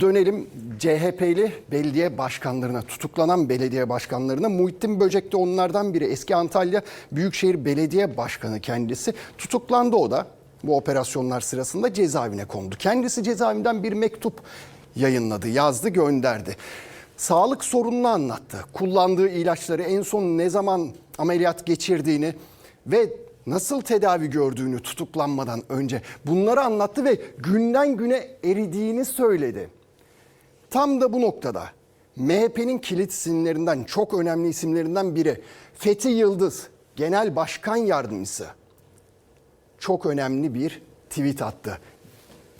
Dönelim CHP'li belediye başkanlarına, tutuklanan belediye başkanlarına. Muhittin Böcek de onlardan biri. Eski Antalya Büyükşehir Belediye Başkanı kendisi. Tutuklandı o da. Bu operasyonlar sırasında cezaevine kondu. Kendisi cezaevinden bir mektup yayınladı, yazdı, gönderdi. Sağlık sorununu anlattı. Kullandığı ilaçları en son ne zaman ameliyat geçirdiğini ve nasıl tedavi gördüğünü tutuklanmadan önce bunları anlattı ve günden güne eridiğini söyledi. Tam da bu noktada MHP'nin kilit isimlerinden çok önemli isimlerinden biri Fethi Yıldız Genel Başkan Yardımcısı çok önemli bir tweet attı.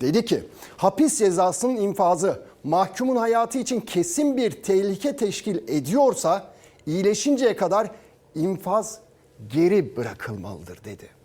Dedi ki hapis cezasının infazı mahkumun hayatı için kesin bir tehlike teşkil ediyorsa iyileşinceye kadar infaz geri bırakılmalıdır dedi.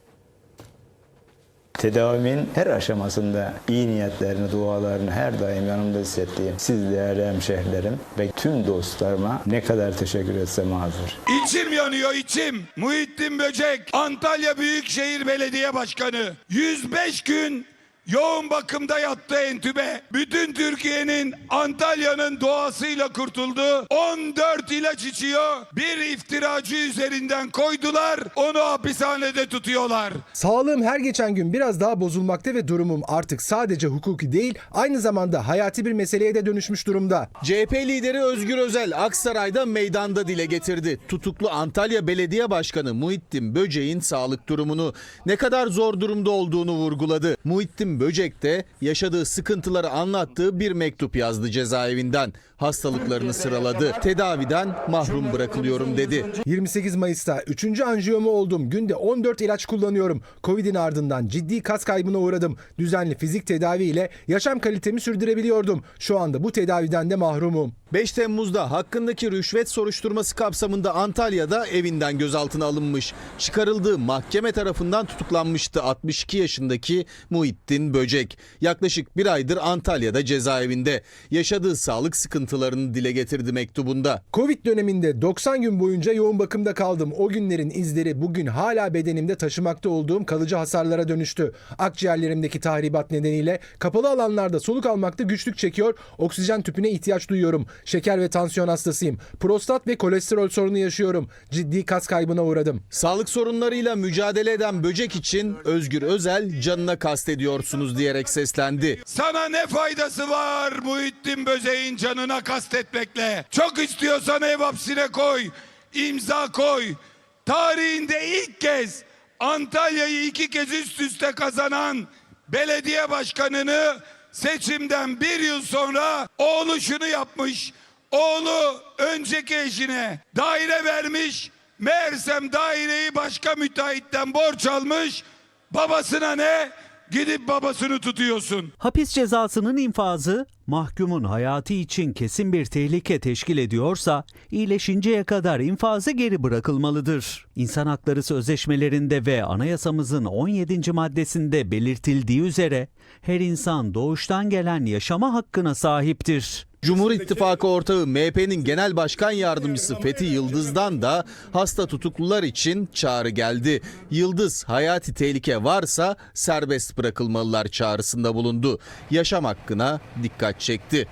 Tedavimin her aşamasında iyi niyetlerini, dualarını her daim yanımda hissettiğim siz değerli hemşehrilerim ve tüm dostlarıma ne kadar teşekkür etsem azdır. İçim yanıyor içim. Muhittin Böcek, Antalya Büyükşehir Belediye Başkanı. 105 gün yoğun bakımda yattı entübe. Bütün Türkiye'nin Antalya'nın doğasıyla kurtuldu. 14 ilaç içiyor. Bir iftiracı üzerinden koydular. Onu hapishanede tutuyorlar. Sağlığım her geçen gün biraz daha bozulmakta ve durumum artık sadece hukuki değil, aynı zamanda hayati bir meseleye de dönüşmüş durumda. CHP lideri Özgür Özel Aksaray'da meydanda dile getirdi. Tutuklu Antalya Belediye Başkanı Muhittin Böcek'in sağlık durumunu ne kadar zor durumda olduğunu vurguladı. Muhittin Böcek de yaşadığı sıkıntıları anlattığı bir mektup yazdı cezaevinden. Hastalıklarını sıraladı. Tedaviden mahrum bırakılıyorum dedi. 28 Mayıs'ta 3. anjiyomu oldum. Günde 14 ilaç kullanıyorum. Covid'in ardından ciddi kas kaybına uğradım. Düzenli fizik tedavi ile yaşam kalitemi sürdürebiliyordum. Şu anda bu tedaviden de mahrumum. 5 Temmuz'da hakkındaki rüşvet soruşturması kapsamında Antalya'da evinden gözaltına alınmış. Çıkarıldığı mahkeme tarafından tutuklanmıştı 62 yaşındaki Muhittin Böcek. Yaklaşık bir aydır Antalya'da cezaevinde. Yaşadığı sağlık sıkıntılarını dile getirdi mektubunda. Covid döneminde 90 gün boyunca yoğun bakımda kaldım. O günlerin izleri bugün hala bedenimde taşımakta olduğum kalıcı hasarlara dönüştü. Akciğerlerimdeki tahribat nedeniyle kapalı alanlarda soluk almakta güçlük çekiyor. Oksijen tüpüne ihtiyaç duyuyorum. Şeker ve tansiyon hastasıyım. Prostat ve kolesterol sorunu yaşıyorum. Ciddi kas kaybına uğradım. Sağlık sorunlarıyla mücadele eden Böcek için Özgür Özel canına kastediyorsunuz diyerek seslendi. Sana ne faydası var Muhittin Böcek'in canına kastetmekle? Çok istiyorsan ev hapsine koy, imza koy. Tarihinde ilk kez Antalya'yı iki kez üst üste kazanan belediye başkanını seçimden bir yıl sonra oğlu şunu yapmış. Oğlu önceki eşine daire vermiş. Meğersem daireyi başka müteahhitten borç almış. Babasına ne? Gidip babasını tutuyorsun. Hapis cezasının infazı mahkumun hayatı için kesin bir tehlike teşkil ediyorsa iyileşinceye kadar infazı geri bırakılmalıdır. İnsan Hakları Sözleşmelerinde ve anayasamızın 17. maddesinde belirtildiği üzere her insan doğuştan gelen yaşama hakkına sahiptir. Cumhur İttifakı ortağı MHP'nin Genel Başkan Yardımcısı Fethi Yıldız'dan da hasta tutuklular için çağrı geldi. Yıldız hayati tehlike varsa serbest bırakılmalılar çağrısında bulundu. Yaşam hakkına dikkat çekti.